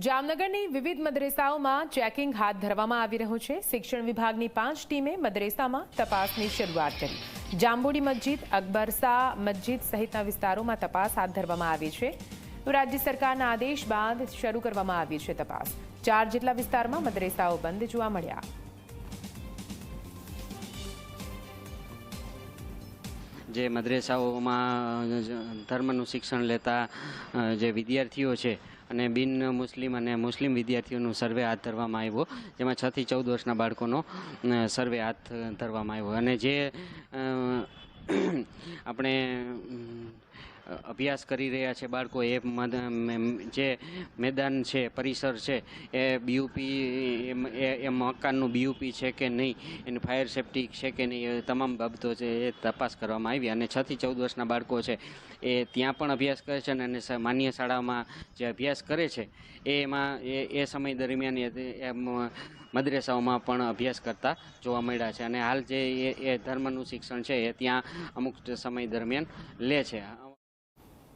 જામનગરની વિવિધ મદરેસાઓમાં ચેકિંગ હાથ ધરવામાં આવી રહ્યું છે. શિક્ષણ વિભાગની પાંચ ટીમે મદરેસામાં તપાસની શરૂઆત કરી. જાંબુડી મસ્જિદ અકબરસા મસ્જિદ સહિતના વિસ્તારોમાં તપાસ હાથ ધરવામાં આવી છે. રાજ્ય સરકારના આદેશ બાદ શરૂ કરવામાં આવી છે તપાસ. ચાર જેટલા વિસ્તારમાં મદરેસાઓ બંધ જોવા મળ્યા. જે મદ્રેસાઓમાં ધર્મનું શિક્ષણ લેતા જે વિદ્યાર્થીઓ છે અને બિન મુસ્લિમ અને મુસ્લિમ વિદ્યાર્થીઓનું સર્વે હાથ ધરવામાં આવ્યો, જેમાં છ થી ચૌદ વર્ષના બાળકોનો સર્વે હાથ ધરવામાં આવ્યો. અને જે આપણે અભ્યાસ કરી રહ્યા છે બાળકો. એ જે મેદાન છે, પરિસર છે, એ બીયુપી એ મકાનનું બીયુપી છે કે નહીં, એની ફાયર સેફ્ટી છે કે નહીં, એ તમામ બાબતો છે એ તપાસ કરવામાં આવી. અને છ થી ચૌદ વર્ષના બાળકો છે, એ ત્યાં પણ અભ્યાસ કરે છે અને માન્ય શાળામાં જે અભ્યાસ કરે છે એ એમાં એ એ સમય દરમિયાન મદ્રેસાઓમાં પણ અભ્યાસ કરતા જોવા મળ્યા છે. અને હાલ જે એ ધર્મનું શિક્ષણ છે એ ત્યાં અમુક સમય દરમિયાન લે છે.